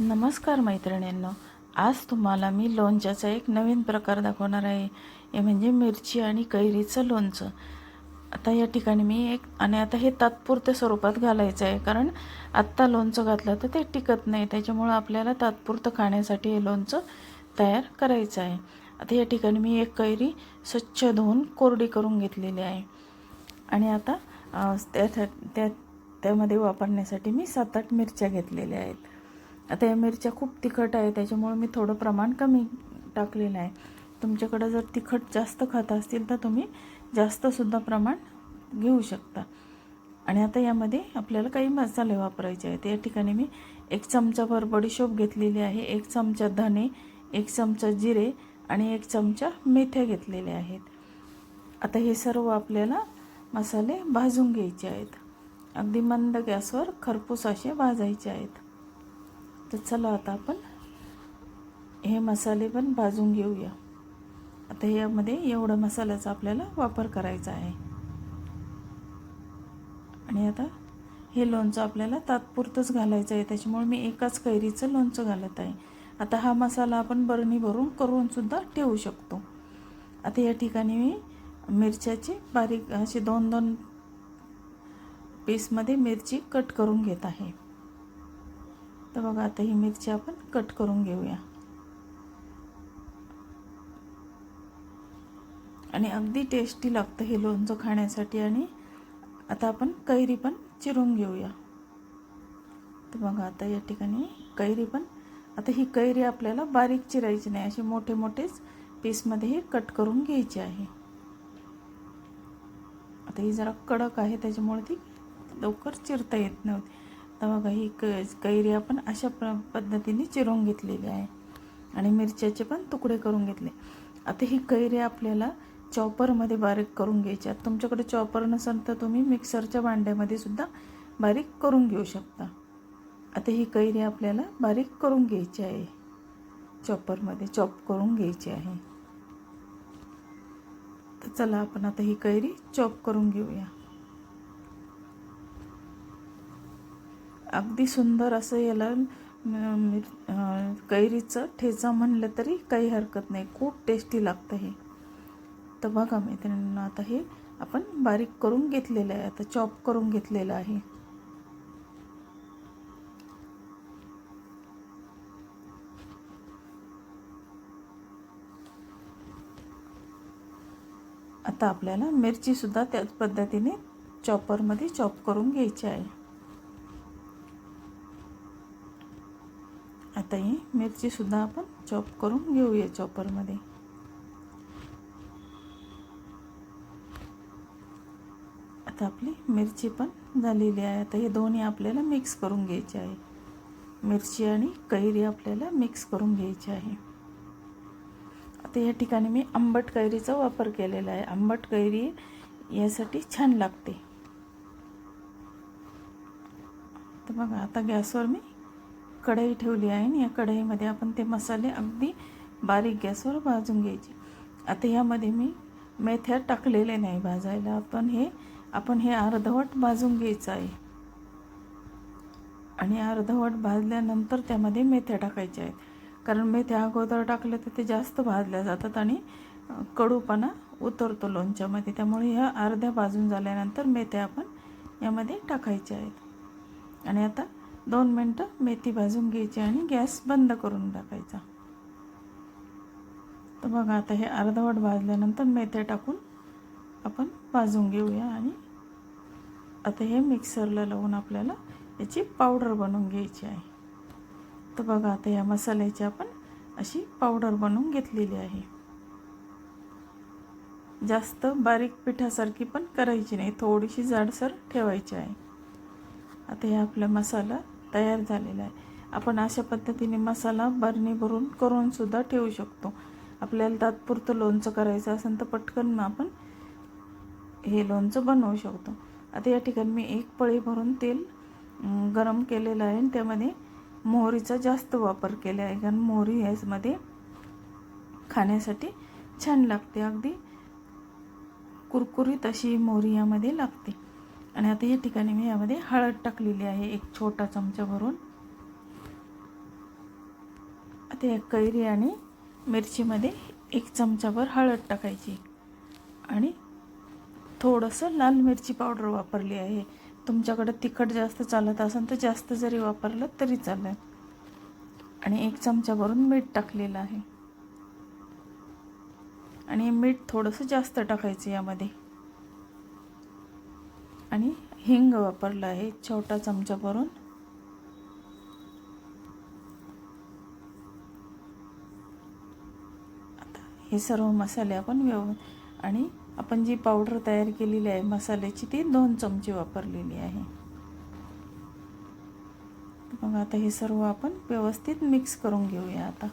नमस्कार मैत्रिणींनो. आज तुम्हाला मी लोणच्याचा एक नवीन प्रकार दाखवणार आहे. हे म्हणजे मिरची आणि कैरीचं लोणचं. आता या ठिकाणी मी एक आणि आता हे तात्पुरत्या स्वरूपात घालायचं आहे. कारण आत्ता लोणचं घातलं तर ते टिकत नाही. त्याच्यामुळं आपल्याला तात्पुरतं खाण्यासाठी हे लोणचं तयार करायचं आहे. आता या ठिकाणी मी एक कैरी स्वच्छ धुवून कोरडी करून घेतलेली आहे. आणि आता त्या त्या त्यामध्ये वापरण्यासाठी मी सात आठ मिरच्या घेतलेल्या आहेत. आता या मिरच्या खूप तिखट आहे त्याच्यामुळे मी थोडं प्रमाण कमी टाकलेलं आहे. तुमच्याकडं जर तिखट जास्त खात असतील तर तुम्ही जास्तसुद्धा प्रमाण घेऊ शकता. आणि आता यामध्ये आपल्याला काही मसाले वापरायचे आहेत. या ठिकाणी मी एक चमचाभर बडीशोप घेतलेली आहे एक चमचा धने एक चमचा जिरे आणि एक चमचा मेथ्या घेतलेल्या आहेत. आता हे सर्व आपल्याला मसाले भाजून घ्यायचे आहेत. अगदी मंद गॅसवर खरपूस असे भाजायचे आहेत. तर चला आता आपण हे मसाले पण भाजून घेऊया. आता यामध्ये एवढा मसाल्याचा आपल्याला वापर करायचा आहे. आणि आता हे लोणचं आपल्याला तात्पुरतंच घालायचं आहे. त्याच्यामुळे मी एकाच कैरीचं लोणचं घालत आहे. आता हा मसाला आपण बरणी भरून करूनसुद्धा ठेवू शकतो. आता या ठिकाणी मी मिरच्याची बारीक अशी दोन दोन पीसमध्ये मिरची कट करून घेत आहे. तर बघा आता ही मिरची आपण कट करून घेऊया. आणि अगदी टेस्टी लागतं हे लोणचं खाण्यासाठी आणि आता आपण कैरी पण चिरून घेऊया. तर बघा आता या ठिकाणी कैरी पण आता ही कैरी आपल्याला बारीक चिरायची नाही असे मोठे मोठेच पीसमध्ये हे कट करून घ्यायची आहे. आता ही जरा कडक आहे त्याच्यामुळे ती लवकर चिरता येत नव्हती. आता बघा ही क कैरी आपण अशा प्र पद्धतीने चिरून घेतलेली आहे. आणि मिरच्याचे पण तुकडे करून घेतले. आता ही कैरी आपल्याला चॉपरमध्ये बारीक करून घ्यायची आता तुमच्याकडे चॉपर नसेल तर तुम्ही मिक्सरच्या भांड्यामध्ये सुद्धा बारीक करून घेऊ शकता. आता ही कैरी आपल्याला बारीक करून घ्यायची आहे. चॉपरमध्ये चॉप करून घ्यायची आहे. तर चला आपण आता ही कैरी चॉप करून घेऊया. अगदी सुंदर असं याला कैरीचं ठेचा म्हणलं तरी काही हरकत नाही. खूप टेस्टी लागतं हे. तर बघा मैत्रिणींना आता हे आपण बारीक करून घेतलेलं आहे. आता चॉप करून घेतलेलं आहे. आता आपल्याला मिरचीसुद्धा त्याच पद्धतीने चॉपरमध्ये चॉप करून घ्यायची आहे. आता ही मिरचीसुद्धा आपण चॉप करून घेऊया चॉपरमध्ये. आता आपली मिरची पण झालेली आहे. आता हे दोन्ही आपल्याला मिक्स करून घ्यायचे आहे. मिरची आणि कैरी आपल्याला मिक्स करून घ्यायची आहे. आता या ठिकाणी मी आंबट कैरीचा वापर केलेला आहे. आंबट कैरी यासाठी छान लागते. तर बघा आता गॅसवर मी कढई ठेवली आहे आणि या कढईमध्ये आपण ते मसाले अगदी बारीक गॅसवर भाजून घ्यायचे. आता ह्यामध्ये मी मेथ्या टाकलेले नाही भाजायला आपण हे आपण हे अर्धवट भाजून घ्यायचं आहे. आणि अर्धवट भाजल्यानंतर त्यामध्ये मेथ्या टाकायच्या आहेत. कारण मेथ्या अगोदर टाकल्या तर ते जास्त भाजल्या जातात आणि कडूपणा उतरतो लोणच्यामध्ये. त्यामुळे ह्या अर्ध्या भाजून झाल्यानंतर मेथ्या आपण यामध्ये टाकायच्या आहेत. आणि आता दोन मिनटं मेथी भाजून घ्यायची आणि गॅस बंद करून टाकायचा. तर बघा आता हे अर्धवट भाजल्यानंतर मेथ्या टाकून आपण भाजून घेऊया आणि आता हे मिक्सरला लावून आपल्याला याची पावडर बनवून घ्यायची आहे. तर बघा आता या मसाल्याची आपण अशी पावडर बनवून घेतलेली आहे. जास्त बारीक पिठासारखी पण करायची नाही थोडीशी जाडसर ठेवायची आहे. आता हे आपला मसाला तयार झालेला आहे. आपण अशा पद्धतीने मसाला बरणी भरून करूनसुद्धा ठेवू शकतो. आपल्याला तात्पुरतं लोणचं करायचं असेल तर पटकन आपण हे लोणचं बनवू शकतो. आता या ठिकाणी मी एक पळी भरून तेल गरम केलेलं आहे आणि त्यामध्ये मोहरीचा जास्त वापर केला आहे. कारण मोहरी ह्याचमध्ये खाण्यासाठी छान लागते. अगदी कुरकुरीत अशी मोहरी यामध्ये लागते. आणि आता या ठिकाणी मी यामध्ये हळद टाकलेली आहे एक छोटा चमचा भरून. आता या कैरी आणि मिरचीमध्ये एक चमचाभर हळद टाकायची. आणि थोडंसं लाल मिरची पावडर वापरली आहे. तुमच्याकडं तिखट जास्त चालत असेल तर जास्त जरी वापरलं तरी चालेल. आणि एक चमचा भरून मीठ टाकलेलं आहे. आणि मीठ थोडंसं जास्त टाकायचं यामध्ये. आणि हिंग वापरलं आहे छोटा चमचा भरून. आता हे सर्व मसाले आपण व्यव आणि आपण जी पावडर तयार केलेली आहे मसाल्याची ती दोन चमचे वापरलेली आहे. मग आता हे सर्व आपण व्यवस्थित मिक्स करून घेऊया आता.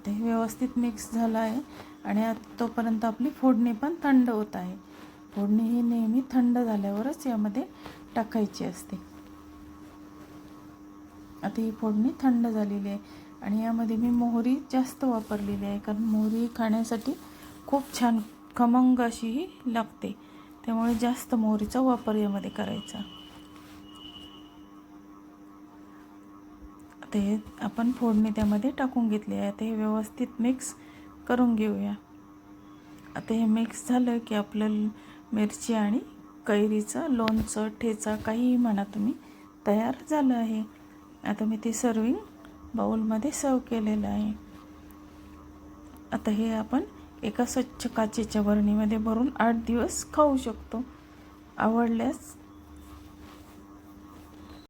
आता हे व्यवस्थित मिक्स झालं आहे आणि तोपर्यंत आपली फोडणी पण थंड होत आहे. फोडणी ही नेहमी थंड झाल्यावरच यामध्ये टाकायची असते. आता ही फोडणी थंड झालेली आहे आणि यामध्ये मी मोहरी जास्त वापरलेली आहे कारण मोहरी खाण्यासाठी खूप छान खमंग अशी ही लागते. त्यामुळे जास्त मोहरीचा वापर यामध्ये करायचा. ते आपण फोडणी त्यामध्ये टाकून घेतली आहे. आता हे व्यवस्थित मिक्स करून घेऊया. आता हे मिक्स झालं की आपलं मिरची आणि कैरीचं लोणचं ठेचा काहीही म्हणा तुम्ही तयार झालं आहे. आता मी ते सर्विंग बाउलमध्ये सर्व केलेलं आहे. आता हे आपण एका स्वच्छ काचेच्या बरणीमध्ये भरून आठ दिवस खाऊ शकतो. आवडल्यास